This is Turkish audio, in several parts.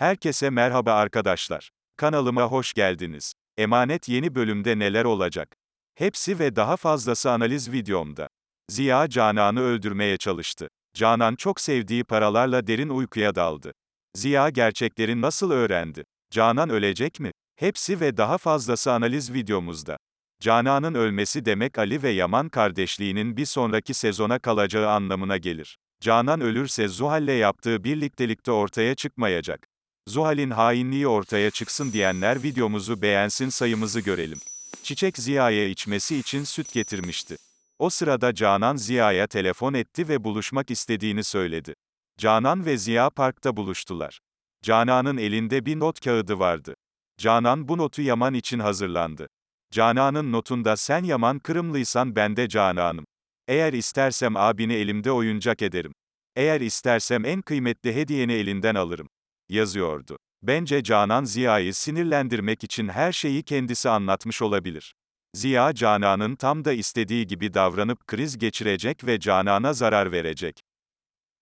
Herkese merhaba arkadaşlar. Kanalıma hoş geldiniz. Emanet yeni bölümde neler olacak? Hepsi ve daha fazlası analiz videomda. Ziya Canan'ı öldürmeye çalıştı. Canan çok sevdiği paralarla derin uykuya daldı. Ziya gerçekleri nasıl öğrendi? Canan ölecek mi? Hepsi ve daha fazlası analiz videomuzda. Canan'ın ölmesi demek Ali ve Yaman kardeşliğinin bir sonraki sezona kalacağı anlamına gelir. Canan ölürse Zuhal'le yaptığı birliktelikte ortaya çıkmayacak. Zuhal'in hainliği ortaya çıksın diyenler videomuzu beğensin sayımızı görelim. Çiçek Ziya'ya içmesi için süt getirmişti. O sırada Canan Ziya'ya telefon etti ve buluşmak istediğini söyledi. Canan ve Ziya parkta buluştular. Canan'ın elinde bir not kağıdı vardı. Canan bu notu Yaman için hazırlandı. Canan'ın notunda sen Yaman Kırımlıysan ben de Canan'ım. Eğer istersem abini elimde oyuncak ederim. Eğer istersem en kıymetli hediyeni elinden alırım. Yazıyordu. Bence Canan Ziya'yı sinirlendirmek için her şeyi kendisi anlatmış olabilir. Ziya Canan'ın tam da istediği gibi davranıp kriz geçirecek ve Canan'a zarar verecek.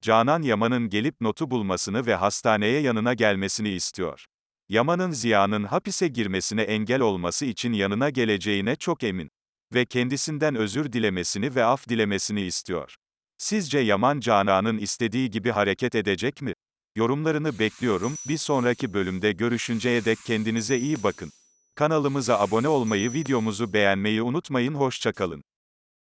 Canan Yaman'ın gelip notu bulmasını ve hastaneye yanına gelmesini istiyor. Yaman'ın Ziya'nın hapise girmesine engel olması için yanına geleceğine çok emin. Ve kendisinden özür dilemesini ve af dilemesini istiyor. Sizce Yaman Canan'ın istediği gibi hareket edecek mi? Yorumlarını bekliyorum. Bir sonraki bölümde görüşünceye dek kendinize iyi bakın. Kanalımıza abone olmayı, videomuzu beğenmeyi unutmayın. Hoşçakalın.